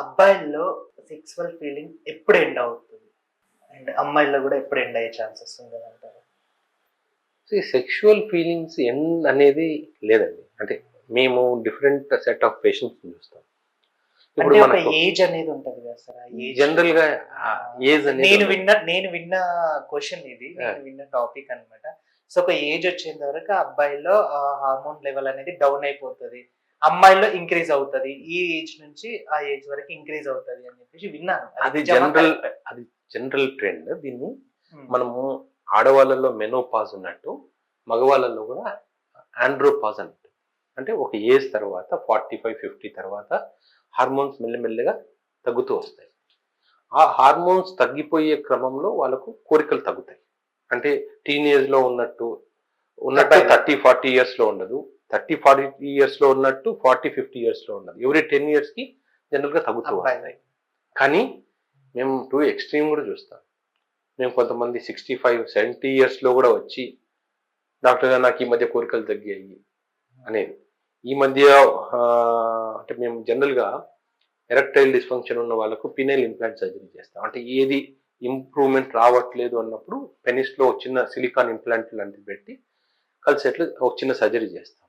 అబ్బాయిల్లో sexual feeling ఎప్పుడు end అవుతుంది? And అమ్మాయిల్లో కూడా ఎప్పుడు ఎండ్ అయ్యే ఛాన్సెస్ ఉంది అంటారు? సెక్షువల్ ఫీలింగ్స్ ఎన్ అనేది లేదండి. అంటే మేము డిఫరెంట్ సెట్ ఆఫ్ పేషెంట్స్ చూస్తాం. ఇప్పుడు ఒక ఏజ్ అనేది ఉంటది కదా సార్ జనరల్గా ఏజ్ నేను. విన్న నేను విన్న క్వశ్చన్ ఇది. నేను విన్న టాపిక్ అన్నమాట. సో ఒక ఏజ్ వచ్చేంత వరకు అబ్బాయిలో హార్మోన్ లెవెల్ అనేది డౌన్ అయిపోతుంది. అమ్మాయిలో ఇంక్రీజ్ అవుతది ఈ ఏజ్ నుంచి ఆ ఏజ్ వరకు ఇంక్రీజ్ అవుతది అని చెప్పేసి విన్నాను అది? జనరల్? అది జనరల్ ట్రెండ్ దీన్ని Hmm. మనము ఆడవాళ్ళలో మెనోపాజ్ ఉన్నట్టు మగవాళ్ళలో కూడా ఆండ్రోపాజ్ అంటారు అంటే ఒక ఏజ్ తర్వాత ఫార్టీ ఫైవ్ ఫిఫ్టీ తర్వాత హార్మోన్స్ మెల్లమెల్లగా తగ్గుతూ వస్తాయి ఆ హార్మోన్స్ తగ్గిపోయే క్రమంలో వాళ్ళకు కోరికలు తగ్గుతాయి అంటే టీనేజ్లో ఉన్నట్టు ఉన్నట్టు. థర్టీ ఫార్టీ ఇయర్స్లో ఉండదు థర్టీ ఫార్టీ ఇయర్స్లో ఉన్నట్టు ఫార్టీ ఫిఫ్టీ ఇయర్స్లో ఉండదు ఎవ్రీ టెన్ ఇయర్స్కి జనరల్గా తగ్గుతూ. వస్తాయి. కానీ మేము టూ ఎక్స్ట్రీమ్ కూడా చూస్తాం. మేము కొంతమంది సిక్స్టీ ఫైవ్ సెవెంటీ ఇయర్స్లో కూడా వచ్చి డాక్టర్ గారు నాకు ఈ మధ్య కోరికలు తగ్గాయి అనేది. ఈ మధ్య అంటే మేము జనరల్గా ఎరక్టైల్ డిస్ఫంక్షన్ ఉన్న వాళ్ళకు పినైల్ ఇంప్లాంట్ సర్జరీ చేస్తాం. అంటే ఏది ఇంప్రూవ్మెంట్ రావట్లేదు అన్నప్పుడు పెనిస్లో చిన్న సిలికాన్ ఇంప్లాంట్ లాంటిది పెట్టి కలిసేట్లు ఒక చిన్న సర్జరీ చేస్తాం.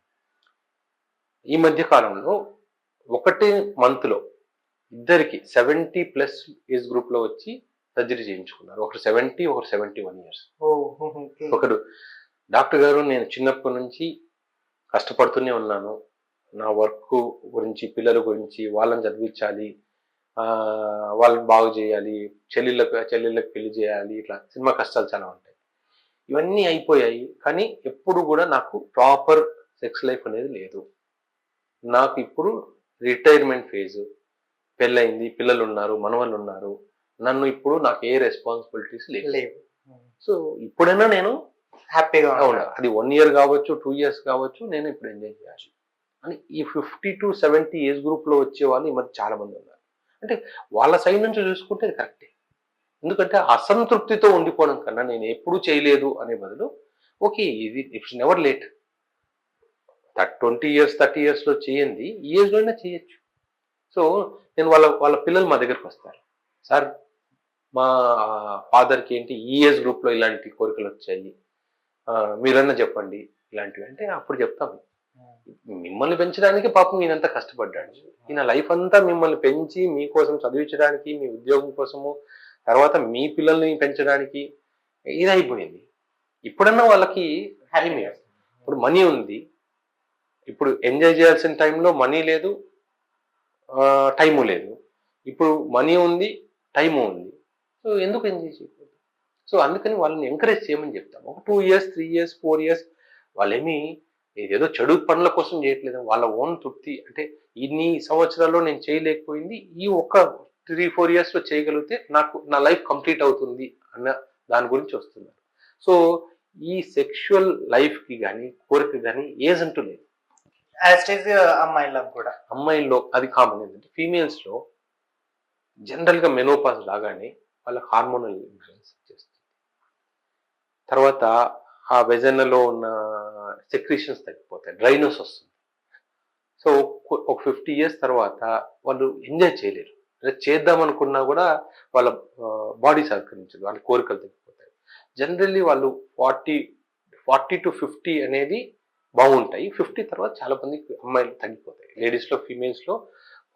ఈ మధ్య కాలంలో ఒకటి మంత్లో ఇద్దరికి సెవెంటీ ప్లస్ ఏజ్ గ్రూప్లో వచ్చి సర్జరీ చేయించుకున్నారు. ఒకరు సెవెంటీ ఒకరు సెవెంటీ వన్ ఇయర్స్. ఒకరు డాక్టర్ గారు నేను చిన్నప్పటి నుంచి కష్టపడుతూనే ఉన్నాను. నా వర్క్ గురించి పిల్లల గురించి వాళ్ళని చదివించాలి. ఆ, వాళ్ళని బాగు చేయాలి. చెల్లెళ్ళకు చెల్లెళ్ళకి పెళ్ళి చేయాలి. ఇట్లా సినిమా కష్టాలు చాలా ఉంటాయి. ఇవన్నీ అయిపోయాయి. కానీ ఎప్పుడు కూడా నాకు ప్రాపర్ సెక్స్ లైఫ్ అనేది లేదు. నాకు ఇప్పుడు రిటైర్మెంట్ ఫేజ్. పెళ్ళయింది పిల్లలు ఉన్నారు మనవళ్ళు ఉన్నారు నన్ను ఇప్పుడు నాకు ఏ రెస్పాన్సిబిలిటీస్ లేవు. సో ఇప్పుడైనా నేను హ్యాపీగా అవును అది వన్ ఇయర్ కావచ్చు టూ ఇయర్స్ కావచ్చు నేను ఇప్పుడు ఎంజాయ్ చేయాలి. అని ఈ ఫిఫ్టీ టు సెవెంటీ ఏజ్ గ్రూప్లో వచ్చే వాళ్ళు ఈ మధ్య చాలా మంది ఉన్నారు. అంటే వాళ్ళ సైడ్ నుంచి చూసుకుంటే అది కరెక్టే. ఎందుకంటే అసంతృప్తితో ఉండిపోవడం కన్నా నేను ఎప్పుడూ చేయలేదు అనే బదులు ఓకే ఇది it's never late. Twenty years thirty ఇయర్స్లో చేయండి ఈ ఏజ్లో అయినా చేయొచ్చు. సో నేను వాళ్ళ వాళ్ళ పిల్లలు మా దగ్గరకు వస్తారు. సార్ మా ఫాదర్కి ఏంటి ఈ ఏజ్ గ్రూప్లో ఇలాంటి కోరికలు వచ్చాయి. మీరన్నా చెప్పండి ఇలాంటివి. అంటే అప్పుడు చెప్తాము మిమ్మల్ని పెంచడానికి పాపం ఈయనంతా కష్టపడ్డాడు. ఈయన లైఫ్ అంతా మిమ్మల్ని పెంచి మీకోసం చదివించడానికి మీ ఉద్యోగం కోసము తర్వాత మీ పిల్లల్ని పెంచడానికి ఇది అయిపోయింది. ఇప్పుడన్నా వాళ్ళకి టైం ఇప్పుడు మనీ ఉంది. ఇప్పుడు ఎంజాయ్ చేయాల్సిన టైంలో మనీ లేదు టైము లేదు. ఇప్పుడు మనీ ఉంది టైము ఉంది. సో ఎందుకు ఎంజాయ్ చేయకూడదు? సో అందుకని వాళ్ళని ఎంకరేజ్ చేయమని చెప్తాం. ఒక two years three years four years వాళ్ళేమి ఏదో చెడు పనుల కోసం చేయట్లేదు. వాళ్ళ ఓన్ తృప్తి అంటే ఇన్ని సంవత్సరాల్లో నేను చేయలేకపోయింది ఈ ఒక్క త్రీ ఫోర్ ఇయర్స్లో చేయగలిగితే నాకు నా లైఫ్ కంప్లీట్ అవుతుంది అన్న దాని గురించి వస్తున్నారు. సో ఈ సెక్షువల్ లైఫ్కి కానీ కోరిక కానీ ఏజ్ అంటూ లేదు. Uh, అమ్మాయిలకు కూడా. అమ్మాయిల్లో అది కామన్ ఏంటంటే ఫీమేల్స్లో జనరల్గా మెనోపాజ్ లాగానే వాళ్ళకి హార్మోనల్ ఇన్ఫ్లుయెన్స్ వచ్చేస్తుంది తర్వాత ఆ వెజనలో ఉన్న సెక్రీషన్స్ తగ్గిపోతాయి. డ్రైనస్ వస్తుంది. సో ఒక ఫిఫ్టీ ఇయర్స్ తర్వాత వాళ్ళు ఎంజాయ్ చేయలేరు. లేదా చేద్దాం అనుకున్నా కూడా వాళ్ళ బాడీ సహకరించదు. వాళ్ళ కోరికలు తగ్గిపోతాయి. జనరల్లీ వాళ్ళు ఫార్టీ ఫార్టీ టు ఫిఫ్టీ అనేది బాగుంటాయి. ఫిఫ్టీ తర్వాత చాలా మంది అమ్మాయిలు తగ్గిపోతాయి. లేడీస్లో ఫీమేల్స్లో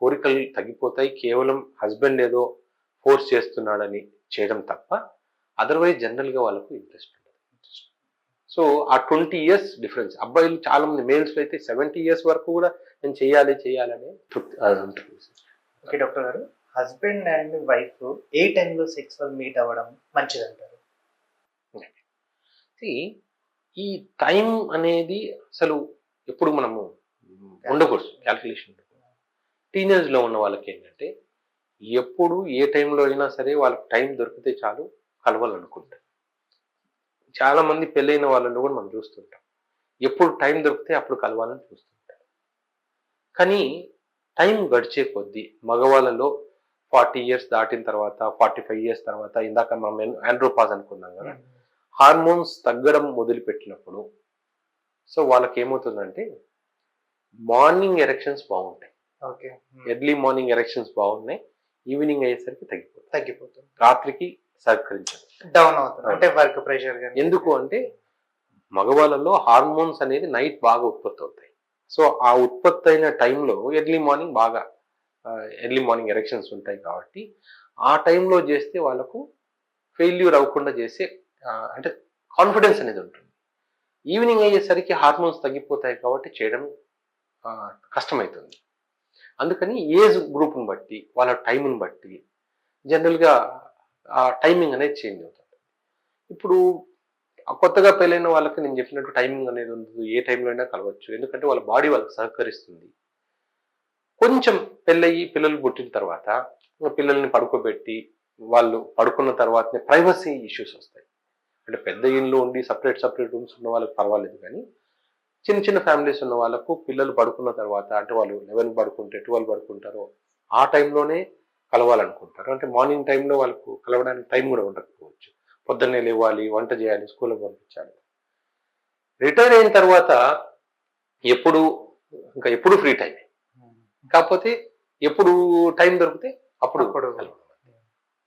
కోరికలు తగ్గిపోతాయి. కేవలం హస్బెండ్ ఏదో ఫోర్స్ చేస్తున్నాడని చేయడం తప్ప అదర్వైజ్ జనరల్గా వాళ్ళకు ఇంట్రెస్ట్ ఉండదు. సో ఆ ట్వంటీ ఇయర్స్ డిఫరెన్స్ అబ్బాయిలు చాలా మంది మేల్స్ అయితే సెవెంటీ ఇయర్స్ వరకు కూడా నేను చేయాలి చేయాలనే తృప్తి ఉంటుంది ఓకే డాక్టర్ గారు. హస్బెండ్ అండ్ వైఫ్ ఏ టైంలో సెక్సువల్ మీట్ అవ్వడం మంచిది అంటారు See, ఈ టైం అనేది అసలు ఎప్పుడు మనము ఉండకూడదు క్యాల్కులేషన్ టీనేజ్లో ఉన్న వాళ్ళకి ఏంటంటే ఎప్పుడు ఏ టైంలో అయినా సరే వాళ్ళకి టైం దొరికితే చాలు కలవాలనుకుంటారు. చాలా మంది పెళ్ళైన వాళ్ళలో కూడా మనం చూస్తుంటాం. ఎప్పుడు టైం దొరికితే అప్పుడు కలవాలని చూస్తుంటారు. కానీ టైం గడిచే కొద్దీ మగవాళ్ళలో ఫార్టీ ఇయర్స్ దాటిన తర్వాత ఫార్టీ ఫైవ్ ఇయర్స్ తర్వాత ఇందాక మనం ఆండ్రోపాజ్ అనుకున్నాం కదా హార్మోన్స్ తగ్గడం మొదలుపెట్టినప్పుడు సో వాళ్ళకి ఏమవుతుందంటే మార్నింగ్ ఎరెక్షన్స్ బాగుంటాయి. ఓకే. ఎర్లీ మార్నింగ్ ఎరెక్షన్స్ బాగున్నాయి. ఈవినింగ్ అయ్యేసరికి తగ్గిపోతుంది. తగ్గిపోతుంది. రాత్రికి సహకరించదు. డౌన్ అవుతుంది. అంటే వర్క్ ప్రెషర్ ఎందుకు అంటే మగవాళ్ళలో హార్మోన్స్ అనేది నైట్ బాగా ఉత్పత్తి అవుతాయి. సో ఆ ఉత్పత్తి అయిన టైంలో ఎర్లీ మార్నింగ్ బాగా ఎర్లీ మార్నింగ్ ఎరెక్షన్స్ ఉంటాయి కాబట్టి ఆ టైంలో చేస్తే వాళ్ళకు ఫెయిల్యూర్ అవ్వకుండా చేసే అంటే కాన్ఫిడెన్స్ అనేది ఉంటుంది. ఈవినింగ్ అయ్యేసరికి హార్మోన్స్ తగ్గిపోతాయి కాబట్టి చేయడం కష్టమవుతుంది అందుకని ఏజ్ గ్రూప్ని బట్టి వాళ్ళ టైంని బట్టి జనరల్గా ఆ టైమింగ్ అనేది చేంజ్ అవుతుంది. ఇప్పుడు కొత్తగా పెళ్ళైన వాళ్ళకి నేను చెప్పినట్టు టైమింగ్ అనేది ఉండదు. ఏ టైంలో అయినా కలవచ్చు. ఎందుకంటే వాళ్ళ బాడీ వాళ్ళకి సహకరిస్తుంది. కొంచెం పెళ్ళయి పిల్లలు పుట్టిన తర్వాత పిల్లల్ని పడుకోబెట్టి వాళ్ళు పడుకున్న తర్వాతనే ప్రైవసీ ఇష్యూస్ వస్తాయి. అంటే పెద్ద ఇల్లు ఉండి సపరేట్ సపరేట్ రూమ్స్ ఉన్న వాళ్ళకి పర్వాలేదు కానీ చిన్న చిన్న ఫ్యామిలీస్ ఉన్న వాళ్ళకు పిల్లలు పడుకున్న తర్వాత అంటే వాళ్ళు లెవెన్ పడుకుంటే ట్వెల్వ్ పడుకుంటారో ఆ టైంలోనే కలవాలనుకుంటారు. అంటే మార్నింగ్ టైంలో వాళ్ళకు కలవడానికి టైం కూడా ఉండకపోవచ్చు. పొద్దున్నే లేవాలి వంట చేయాలి స్కూల్కి పంపించాలి. రిటైర్ అయిన తర్వాత ఎప్పుడు ఇంకా ఎప్పుడు ఫ్రీ టైం కాకపోతే ఎప్పుడు టైం దొరికితే అప్పుడు కలవాలి.